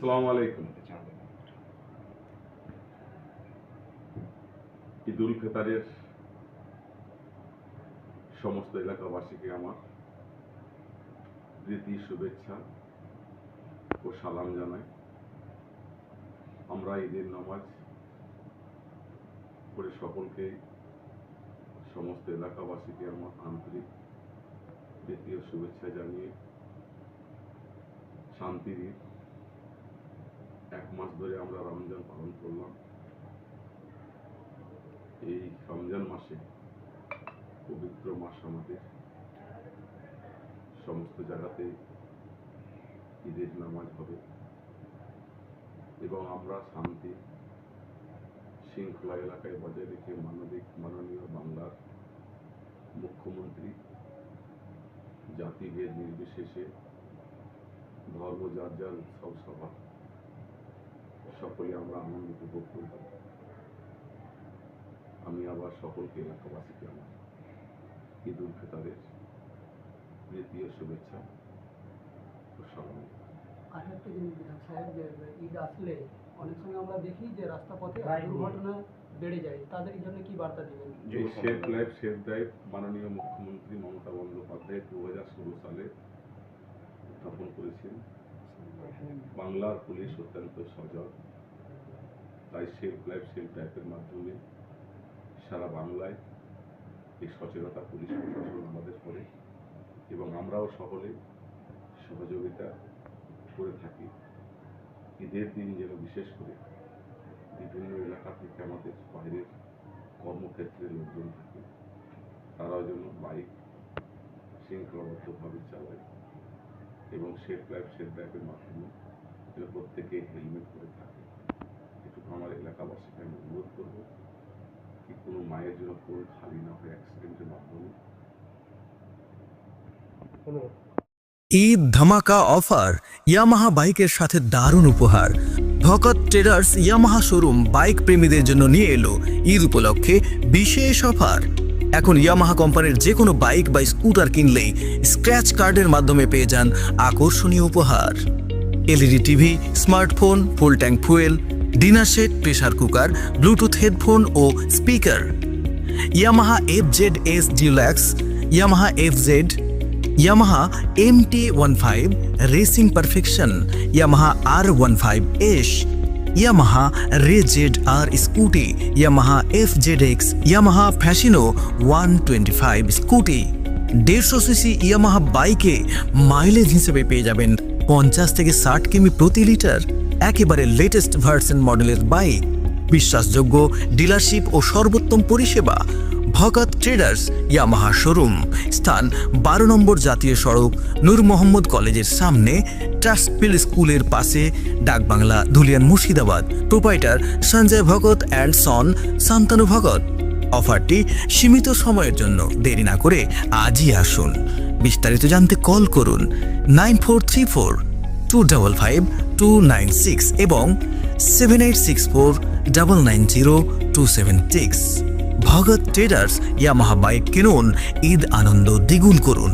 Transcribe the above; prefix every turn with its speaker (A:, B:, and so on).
A: আসসালামু আলাইকুম। ঈদুল ফিতরের সমস্ত এলাকাবাসীকে আমার প্রীতি, শুভেচ্ছা ও সালাম জানাই। আমরা ঈদের নামাজ করে সকলকে, সমস্ত এলাকাবাসীকে আমার আন্তরিক প্রীতি ও শুভেচ্ছা জানিয়ে শান্তির ঈদ এক মাস ধরে আমরা রমজান পালন করলাম। এই রমজান মাসে পবিত্র মাস আমাদের। সমস্ত জায়গাতে ঈদের নামাজ হবে এবং আমরা শান্তি শৃঙ্খলা এলাকায় বজায় রেখে মানবিক, মাননীয় বাংলার মুখ্যমন্ত্রী জাতিভেদ নির্বিশেষে ধর্ম যার যার উৎসব সভা সকলে আমরা আনন্দ উপভোগ করলাম আমি আবার সকলকে এলাকাবাসীকে আমার ঈদ উল ফিতরের প্রীতি শুভেচ্ছা ও সালাম।
B: আর একটা জিনিস বিধান সাহেব যে ঈদ আসলে অনেক সময় আমরা দেখি যে রাস্তা পথে দুর্ঘটনা বেড়ে যায়। তাদের জন্য কি বার্তা দিবেন?
A: এই সেফ লাইফ সেফ ড্রাইভ মাননীয় মুখ্যমন্ত্রী মমতা বন্দ্যোপাধ্যায় দু হাজার ষোলো সালে উত্থাপন করেছেন। বাংলার পুলিশ অত্যন্ত সজাগ। তাই সেফ লাইফ সেফ ড্রাইভের মাধ্যমে সারা বাংলায় এই সচেতনতা পুলিশ প্রশাসন আমাদের করে এবং আমরাও সকলে সহযোগিতা করে থাকি। ঈদের দিন যেন বিশেষ করে বিভিন্ন এলাকা থেকে আমাদের বাইরের কর্মক্ষেত্রে লোকজন থাকে, তারাও যেন বাইক শৃঙ্খলাবদ্ধভাবে চালায় এবং সেফ লাইফ সেফ ড্রাইভের মাধ্যমে যেন প্রত্যেকে হেলমেট করে থাকে। আমার এলাকাবাসীকে আমি অনুরোধ করব কি কোনো মায়ের জন্য কোল খালি না হয় অ্যাক্সিডেন্টের মাধ্যমে।
C: ঈদ ধামাকা অফার ইয়ামাহা বাইকের সাথে দারুণ উপহার। Bhakat traders Yamaha showroom bike প্রেমীদের জন্য নিয়ে এলো ঈদ উপলক্ষে বিশেষ অফার। এখন ইয়ামাহা কোম্পানির যে কোনো বাইক বা স্কুটার কিনলেই স্ক্র্যাচ কার্ডের মাধ্যমে পেয়ে যান আকর্ষণীয় উপহার। LED TV smartphone full tank fuel dinner set pressure cooker bluetooth headphone ও speaker Yamaha F Z S deluxe Yamaha F Z Yamaha M T one five racing perfection Yamaha R one five S Yamaha Ray Z R scooty Yamaha F Z X Yamaha Fascino one twenty five scooty দেড়শো CC Yamaha বাইকে mileage হিসেবে পেয়ে যাবেন পঞ্চাশ থেকে ষাট কিমি প্রতি লিটার একেবারে লেটেস্ট ভার্সন মডেলের বাইক বিশ্বাসযোগ্য ডিলারশিপ ও সর্বোত্তম পরিষেবা ভগত ট্রেডার্স ইয়ামাহা শোরুম স্থান বারো নম্বর জাতীয় সড়ক, নূর মোহাম্মদ কলেজের সামনে ট্রাস্টপিল স্কুলের পাশে, Dakbangla, Dhulian Murshidabad. Proprietor Sanjay Bhagat and son Shantanu Bhagat অফারটি সীমিত সময়ের জন্য দেরি না করে আজই আসুন। বিস্তারিত জানতে কল করুন nine four three four two double five two nine six এবং seven eight six four double nine zero two seven six Bhagat traders Yamaha bike কিনুন, ঈদ আনন্দ দ্বিগুণ করুন।